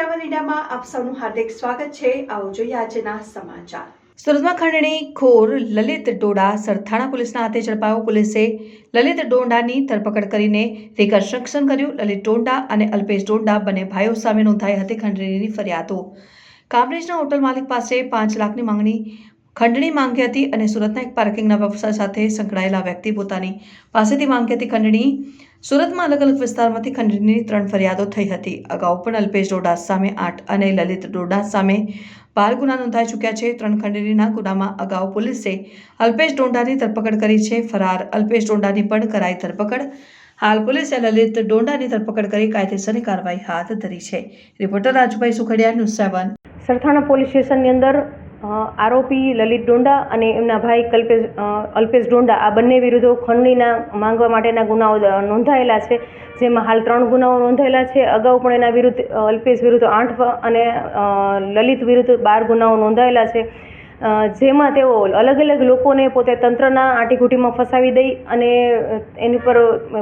ન્યૂઝમાં આપ સૌનું હાર્દિક સ્વાગત છે. આવો જોઈએ આજના સમાચાર. સુરતમાં ખંડણી ખોર લલિત ડોડા સરથાણા પોલીસના હાથે ઝડપાયો પોલીસે લલિત ડોંડાની ધરપકડ કરીને રિકન્સ્ટ્રક્શન કર્યું. લલિત ડોંડા અને અલ્પેશ ડોંડા બંને ભાઈઓ સામે નોંધાઈ હતી ખંડણીની ફરિયાદો. કામરેજના હોટલ માલિક પાસે પાંચ લાખની માંગણી ખંડણી માંગી હતી અને સુરતના એક પાર્કિંગના વ્યવસાય સાથે સંકળાયેલા વ્યક્તિ પોતાની પાસેથી માંગી હતી ખંડણી. સુરતમાં અલગ અલગ વિસ્તારમાંથી ખંડણીની ત્રણ ફરિયાદો થઈ હતી. અગાઉ પણ અલ્પેશ ડોડા સામે આઠ અને લલિત ડોડા સામે બાર ગુના નોંધાઈ ચૂક્યા છે. ત્રણ ખંડણીના ગુનામાં અગાઉ પોલીસે અલ્પેશ ડોંડાની ધરપકડ કરી છે. ફરાર અલ્પેશ ડોંડાની પણ કરાઈ ધરપકડ. હાલ પોલીસે લલિત ડોંડાની ધરપકડ કરી કાયદેસરની કાર્યવાહી હાથ ધરી છે. Reporter Rajubhai Sukhadiya, news seven. Sarthana police સ્ટેશનની અંદર આરોપી લલિત ડોંડા અને એમના ભાઈ કલ્પેશ અલ્પેશ ડોંડા, આ બંને વિરુદ્ધો ખંડણીના માંગવા માટેના ગુનાઓ નોંધાયેલા છે. જેમાં હાલ ત્રણ ગુનાઓ નોંધાયેલા છે. અગાઉ પણ એના વિરુદ્ધ, અલ્પેશ વિરુદ્ધ આઠ અને લલિત વિરુદ્ધ બાર ગુનાઓ નોંધાયેલા છે. જેમાં તેઓ અલગ અલગ લોકોને પોતે તંત્રના આંટીઘૂંટીમાં ફસાવી દઈ અને એની પર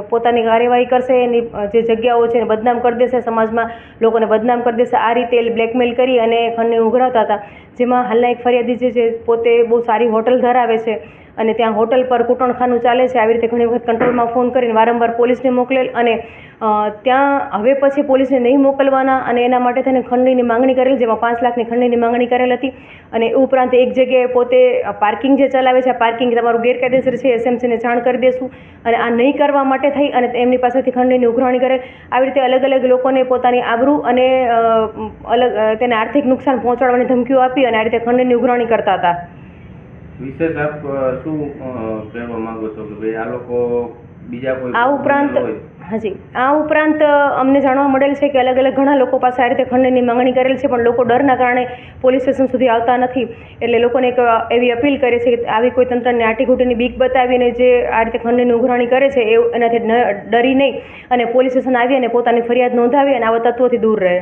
પોતાની કાર્યવાહી કરશે, એની જે જગ્યાઓ છે એને બદનામ કરી દેશે, સમાજમાં લોકોને બદનામ કરી દેશે, આ રીતે બ્લેકમેલ કરી અને ખંડણી ઉઘરાવતા હતા. જેમાં હાલના એક ફરિયાદી જે છે પોતે બહુ સારી હોટલ ધરાવે છે. અને ત્યાં હોટલ પર કૂટણખાનું ચાલે છે. આવી રીતે ઘણી વખત કંટ્રોલમાં ફોન કરીને વારંવાર પોલીસને મોકલેલ અને ત્યાં હવે પછી પોલીસને નહીં મોકલવાના અને એના માટે થઈને ખંડણીની માંગણી કરેલ, જેમાં પાંચ લાખની ખંડણીની માંગણી કરેલ હતી. અને એ ઉપરાંત એક જગ્યાએ પોતે પાર્કિંગ જે ચલાવે છે પાર્કિંગ તમારું ગેરકાયદેસર છે, એસએમસીને જાણ કરી દેશું અને આ નહીં કરવા માટે થઈ અને એમની પાસેથી ખંડણીની ઉઘરાણી કરેલ. આવી રીતે અલગ અલગ લોકોને પોતાની આબરૂ અને અલગ તેને આર્થિક નુકસાન પહોંચાડવાની ધમકીઓ આપી અને આ રીતે ખંડણીની ઉઘરાણી કરતા હતા. વિશેષ આપ શું કહેવા માંગો છો કે ભાઈ આ લોકો બીજા કોઈ આ ઉપરાંત હાજી. આ ઉપરાંત અમને જાણવા મળેલ છે કે અલગ અલગ ઘણા લોકો પાસે આ રીતે ખંડણીની માંગણી કરેલ છે પણ લોકો ડરના કારણે પોલીસ સ્ટેશન સુધી આવતા નથી. એટલે લોકોને એક એવી અપીલ કરે છે કે આવી કોઈ તંત્રને આટીઘૂટીની બીક બતાવીને જે આ રીતે ખંડની ઉઘરાણી કરે છે એ એનાથી ડરી નહીં અને પોલીસ સ્ટેશન આવી અને પોતાની ફરિયાદ નોંધાવી અને આવા તત્વોથી દૂર રહે.